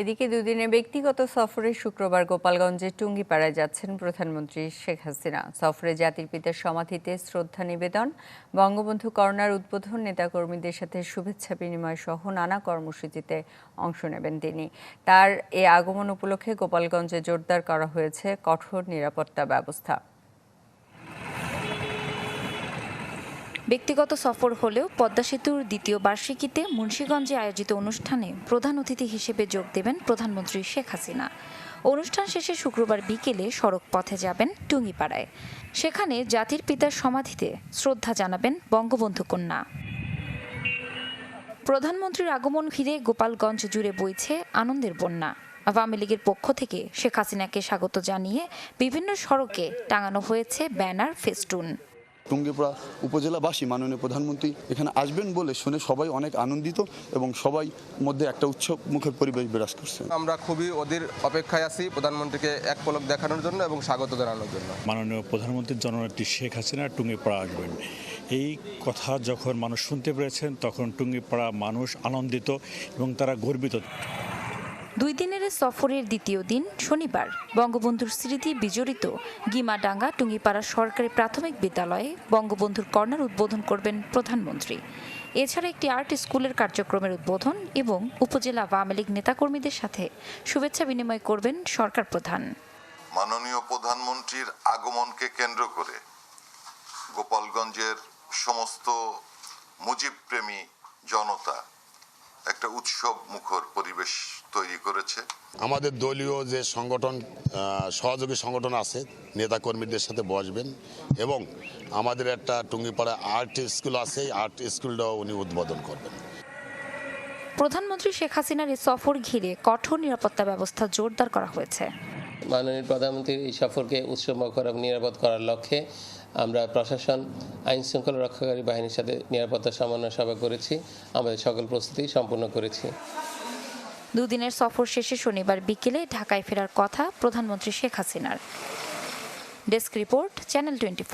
এদিকে দুদিনের ব্যক্তিগত সফরে শুক্রবার গোপালগঞ্জের টুঙ্গিপাড়ায় যাচ্ছেন প্রধানমন্ত্রী শেখ হাসিনা। সফরে জাতির পিতার সমাধিতে শ্রদ্ধা নিবেদন, বঙ্গবন্ধু কর্নার উদ্বোধন, নেতাকর্মীদের সাথে শুভেচ্ছা বিনিময় সহ নানা কর্মসূচিতে অংশ নেবেন তিনি। তার এ আগমন উপলক্ষে গোপালগঞ্জে জোরদার করা হয়েছে কঠোর নিরাপত্তা ব্যবস্থা। ব্যক্তিগত সফর হলেও পদ্মা সেতুর দ্বিতীয় বার্ষিকীতে মুন্সীগঞ্জে আয়োজিত অনুষ্ঠানে প্রধান অতিথি হিসেবে যোগ দেবেন প্রধানমন্ত্রী শেখ হাসিনা। অনুষ্ঠান শেষে শুক্রবার বিকেলে সড়ক পথে যাবেন টুঙ্গিপাড়ায়। সেখানে জাতির পিতার সমাধিতে শ্রদ্ধা জানাবেন বঙ্গবন্ধু কন্যা। প্রধানমন্ত্রীর আগমন ঘিরে গোপালগঞ্জ জুড়ে বইছে আনন্দের বন্যা। আওয়ামী লীগের পক্ষ থেকে শেখ হাসিনাকে স্বাগত জানিয়ে বিভিন্ন সড়কে টাঙানো হয়েছে ব্যানার, ফেস্টুন। টুঙ্গিপাড়া উপজেলাবাসী মাননীয় প্রধানমন্ত্রী এখানে আসবেন বলে শুনে সবাই অনেক আনন্দিত এবং সবাই মধ্যে একটা উৎসব মুখের পরিবেশ বিরাজ করছে। আমরা খুবই ওদের অপেক্ষায় আছি প্রধানমন্ত্রীকে এক পলক দেখানোর জন্য এবং স্বাগত জানানোর জন্য। মাননীয় প্রধানমন্ত্রীর জননেত্রী শেখ হাসিনা টুঙ্গিপাড়া আসবেন। এই কথা যখন মানুষ শুনতে পেরেছেন তখন টুঙ্গিপাড়া মানুষ আনন্দিত এবং তারা গর্বিত। দুই দিনের সফরের দ্বিতীয় দিন শনিবার। বঙ্গবন্ধুর স্মৃতি বিজড়িত গিমাডাঙ্গা টুঙ্গিপাড়া সরকারি প্রাথমিক বিদ্যালয়ে বঙ্গবন্ধুর কর্নার উদ্বোধন করবেন প্রধানমন্ত্রী। এছাড়া একটি আর্ট স্কুলের কার্যক্রমের উদ্বোধন এবং উপজেলা আওয়ামী লীগ নেতাকর্মীদের সাথে শুভেচ্ছা বিনিময় করবেন সরকার প্রধান। মাননীয় প্রধানমন্ত্রীর আগমনকে কেন্দ্র করে গোপালগঞ্জের সমস্ত মুজিবপ্রেমী জনতা একটা উৎসব মুখর পরিবেশ তৈরি করেছে। আমাদের দলীয় যে সংগঠন আহ, সহযোগী সংগঠন আছে নেতাকর্মীদের সাথে বসবেন এবং আমাদের একটা টুঙ্গিপাড়া আর্ট স্কুল আছে আর্ট স্কুলটাও উনি উদ্বোধন করবেন। প্রধানমন্ত্রী শেখ হাসিনার এই সফর ঘিরে কঠোর নিরাপত্তা ব্যবস্থা জোরদার করা হয়েছে। মাননীয় প্রধানমন্ত্রীর এই সফরকে উৎসবমুখর এবং নিরাপদ করার লক্ষ্যে আমরা প্রশাসন, আইন শৃঙ্খলা রক্ষাকারী বাহিনীর সাথে নিরাপত্তা সমন্বয় সভা করেছি। আমাদের সকল প্রস্তুতি সম্পূর্ণ করেছি। দুদিনের সফর শেষে শনিবার বিকেলে ঢাকায় ফেরার কথা প্রধানমন্ত্রী শেখ হাসিনার। Desk report, channel twenty